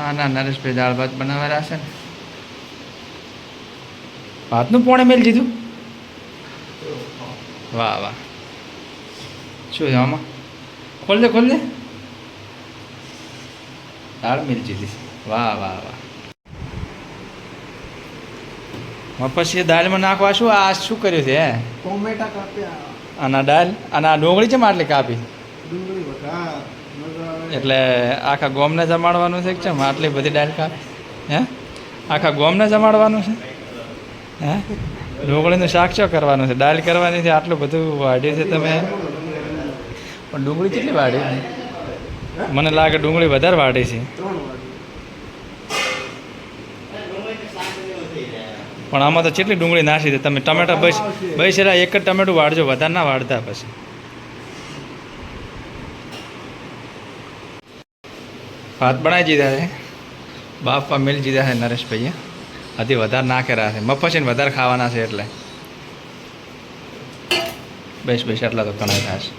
હા ના નરેશભાઈ દાળ ભાત બનાવેલા છે ને. ભાતનું પોણે મેલ દીધું? વાહ વાહ. શું આમાં? ખોલ દે ખોલ દે. દાળ મિલ દીધી. વાહ વાહ વાહ. હવે પછી દાળમાં નાખવા શું? આ શું કર્યું છે ટોમેટા કાપ્યા. આના દાળ અને આ ડુંગળી છે આટલી કાપી? ડુંગળી એટલે આખા ગોમને જમાડવાનું છે કે છે આટલી બધી દાળ કાપી હે? આખા ગોમને જમાડવાનું છે? હે? ડુંગળીનું શાક ચો કરવાનું છે? દાળ કરવાની છે? આટલું બધું વાઢ્યું છે તમે? પણ ડુંગળી કેટલી વાઢી? મને લાગે ડુંગળી વધારે વાઢી છે. પણ આમાં તો કેટલી ડુંગળી નાસી છે? તમે ટમેટા બસ બસ એક જ ટમેટું વાળજો, વધારે ના વાળતા પછી. ભાત બનાવી દીધા છે. બાપા મિલ દીધા છે નરેશભાઈએ. હજી વધારે ના કર્યા છે. મફસીને વધારે ખાવાના છે એટલે. બેસ બેસ એટલા તો ઘણા છે.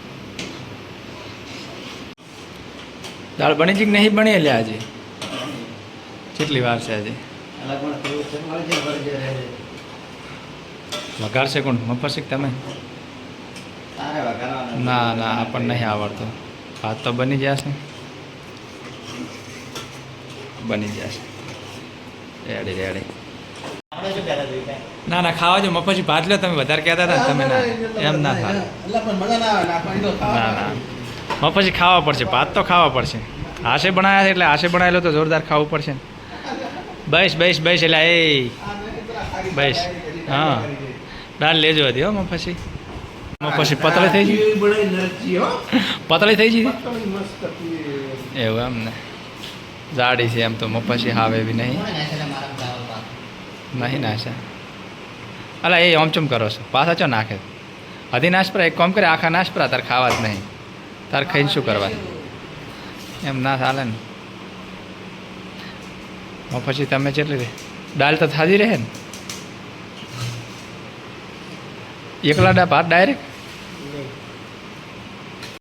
દાળ બની છે કે નહીં બની એટલે આજે? કેટલી વાર છે આજે? વઘારશે કોણ? મફરશીક તમે? ના ના આપણને નહીં આવડતું. ભાત તો બની જશે બની જશે રેડી રેડી ના ના ખાવા જો પછી ભાત લો તમે વધારે કહેતા હતા તમે ના. એમ ના થાય. ના ના મફરશીક ખાવા પડશે ભાત તો ખાવા પડશે. આશે બનાવ્યા છે એટલે આશે બનાવેલો તો જોરદાર ખાવું પડશે ને. બસ બસ બસ એટલે એ. બસ. હા. દાળ લેજો હતી હો મફસી મફસી પતળી થઈ ગઈ. હો. પતળી થઈ ગઈ. એવું એમ ને. જાડી છે એમ તો મફસી હાવે એવી નહીં. નહીં નાશે અલા એ ઓમચમ કરો છો. પાછા ચો નાખે? હજી નાશ પર એક કોમ કરે આખા નાશ તાર તારે ખાવા જ નહીં. તારે ખાઈને શું કરવા? એમ ના ચાલે ને. મફસી તમે કેટલી દાલ દાળ તો થાજી રહે ને? એકલા ડા ભાત ડાયરેક્ટ?